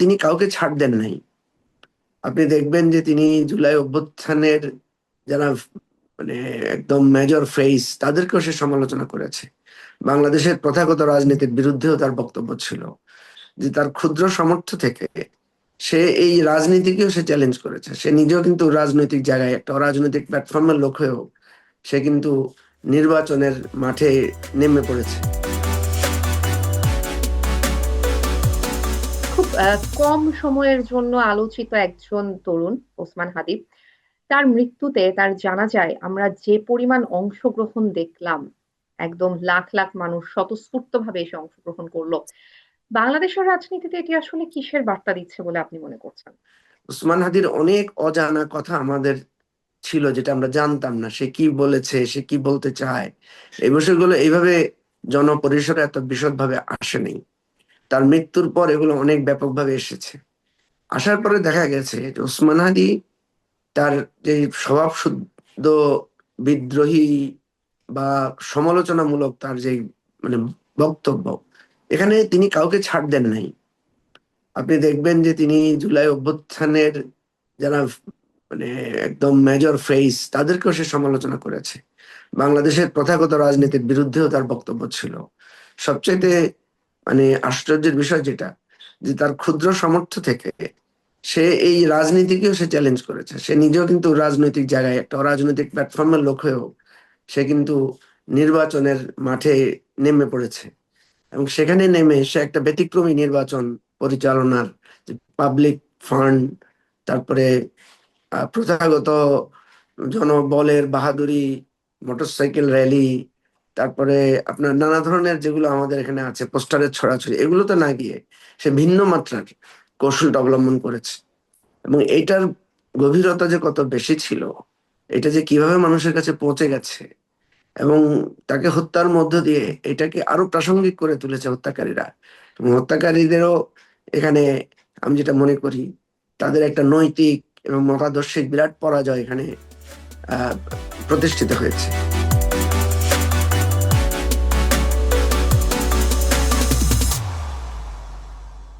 তিনি কাউকে ছাড় দেন নাই। আপনি দেখবেন যে তিনি জুলাই অভ্যুত্থানের যারা মানে একদম মেজর ফেস তাদেরকেও সে সমালোচনা করেছে। বাংলাদেশের প্রথাগত রাজনীতির বিরুদ্ধেও তার বক্তব্য ছিল যে তার ক্ষুদ্র সামর্থ্য থেকে সে এই রাজনীতিকেও সে চ্যালেঞ্জ করেছে। সে নিজেও কিন্তু রাজনৈতিক জায়গায় একটা রাজনৈতিক প্ল্যাটফর্মের লোক হয়েও সে কিন্তু নির্বাচনের মাঠে নেমে পড়েছে। কম সময়ের জন্য আলোচিত একজন তরুণ, ওসমান হাদিব তার মৃত্যুতে তার জানা যায়, আমরা যে পরিমাণ অংশগ্রহণ দেখলাম, একদম লাখ লাখ মানুষ স্বতঃস্ফূর্তভাবে এসে অংশগ্রহণ করল। বাংলাদেশের রাজনীতিতে এটি আসলে কিসের বার্তা দিচ্ছে বলে আপনি মনে করছেন? উসমান হাদির অনেক অজানা কথা আমাদের ছিল যেটা আমরা জানতাম না, সে কি বলেছে, সে কি বলতে চায়। এই বিষয়গুলো এইভাবে জনপরিসরে এত বিশদভাবে আসেনি। তার মৃত্যুর পর এগুলো অনেক ব্যাপকভাবে এসেছে। আসার পরে দেখা গেছে যে ওসমান হাদি তার যে স্বভাব শুদ্ধ বিদ্রোহী বা সমালোচনামূলক তার যে মানে বক্তব্য, এখানে তিনি কাউকে ছাড় দেন নাই। আপনি দেখবেন যে তিনি জুলাই অভ্যুত্থানের যারা মানে একদম মেজর ফেস তাদেরকেও সে সমালোচনা করেছে। বাংলাদেশের প্রথাগত রাজনীতির বিরুদ্ধেও তার বক্তব্য ছিল। সবচেয়ে মানে আশ্চর্যের বিষয় যেটা, যে তার ক্ষুদ্র সামর্থ্য থেকে সে এই রাজনীতিকেও সে চ্যালেঞ্জ করেছে। সে নিজেও কিন্তু রাজনৈতিক জায়গায় একটা রাজনৈতিক প্ল্যাটফর্মের লোক হয়েও সে কিন্তু নির্বাচনের মাঠে নেমে পড়েছে। এবং সেখানে নেমে সে একটা ব্যতিক্রমী নির্বাচন পরিচালনার পাবলিক ফান্ড তারপরে প্রথাগত জনবলের বাহাদুরি মোটরসাইকেল র্যালি তারপরে আপনার নানা ধরনের যেগুলো আমাদের এখানে আছে, পোস্টারের ছড়াছড়ি, এগুলো তো না গিয়ে সে ভিন্ন মাত্রার কৌশলটা অবলম্বন করেছে। এবং এইটার গভীরতা যে কত বেশি ছিল, এটা যে কীভাবে মানুষের কাছে পৌঁছে গেছে, এবং তাকে হত্যার মধ্য দিয়ে এটাকে আরও প্রাসঙ্গিক করে তুলেছে হত্যাকারীরা। এবং হত্যাকারীদেরও এখানে আমি যেটা মনে করি, তাদের একটা নৈতিক এবং মতাদর্শিক বিরাট পরাজয় এখানে প্রতিষ্ঠিত হয়েছে।